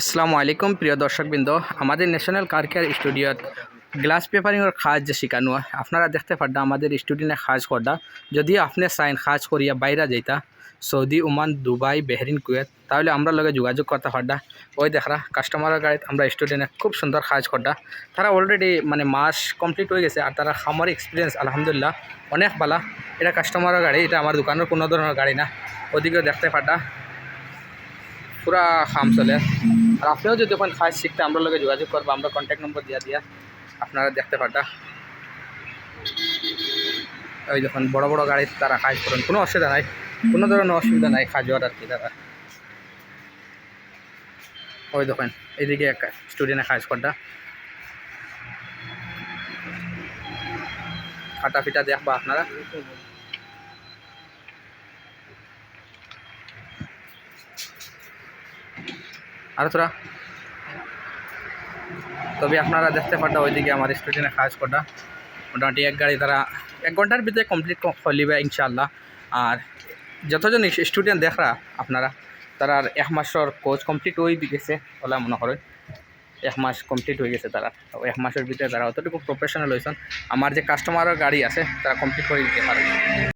আসসালামু আলাইকুম, প্রিয় দর্শকবৃন্দ। আমাদের ন্যাশনাল কার কেয়ার স্টুডিওত গ্লাস পেপারিংয়ের কাজ যে শিখানো হয় আপনারা দেখতে পারডা আমাদের স্টুডেন্টে কাজ করডা যদি আপনি সাইন কাজ করিয়া বাইরে যাইতা, Saudi, Oman, Dubai, Bahrain, Kuwait, তাহলে আমরা লগে যোগাযোগ করতে পারডা ওই দেখরা কাস্টমারের গাড়িতে আমরা স্টুডেন্টে খুব সুন্দর কাজ করডা তারা অলরেডি মানে মাস কমপ্লিট হয়ে গেছে, আর তারা খামার এক্সপিরিয়েন্স আলহামদুলিল্লাহ, অনেক ভালা। এটা কাস্টমারের গাড়ি, এটা আমার দোকানের কোনো ধরনের গাড়ি না। ওদিকেও দেখতে পারডা পুরা খাম চলে। আর আপনিও যদি ওখানে কাজ শিখতে আমরা লগে যোগাযোগ করব, আমরা কন্ট্যাক্ট নম্বর দিয়া দিয়া আপনারা দেখতে পারটা। ওই যখন বড় বড় গাড়ি তারা কাজ করেন, কোনো অসুবিধা নাই। কোনো ধরনের অসুবিধা নাই, কাজ হওয়ার আর কি তারা। ওই দেখেন, এইদিকে এক স্টুডেন্টে কাজ করটা। ফাটা ফিটা দেখবা আপনারা। আর তোরা। তবে আপনারা দেখতে পারটা ওইদিকে আমার স্টুডেন্টে কাজ করা মোটামুটি এক গাড়ি তারা এক ঘণ্টার ভিতরে কমপ্লিট করলিবে ইনশাল্লাহ আর যতজন স্টুডেন্ট দেখরা আপনারা, তারা আর এক মাসের কোর্স কমপ্লিট হয়ে গেছে ওলা মনে করেন এক মাস কমপ্লিট হয়ে গেছে তারা। এক মাসের ভিতরে তারা অতটুকু প্রফেশনাল হয়েছেন। আমার যে কাস্টমারের গাড়ি আছে, তারা কমপ্লিট করে দিতে পারে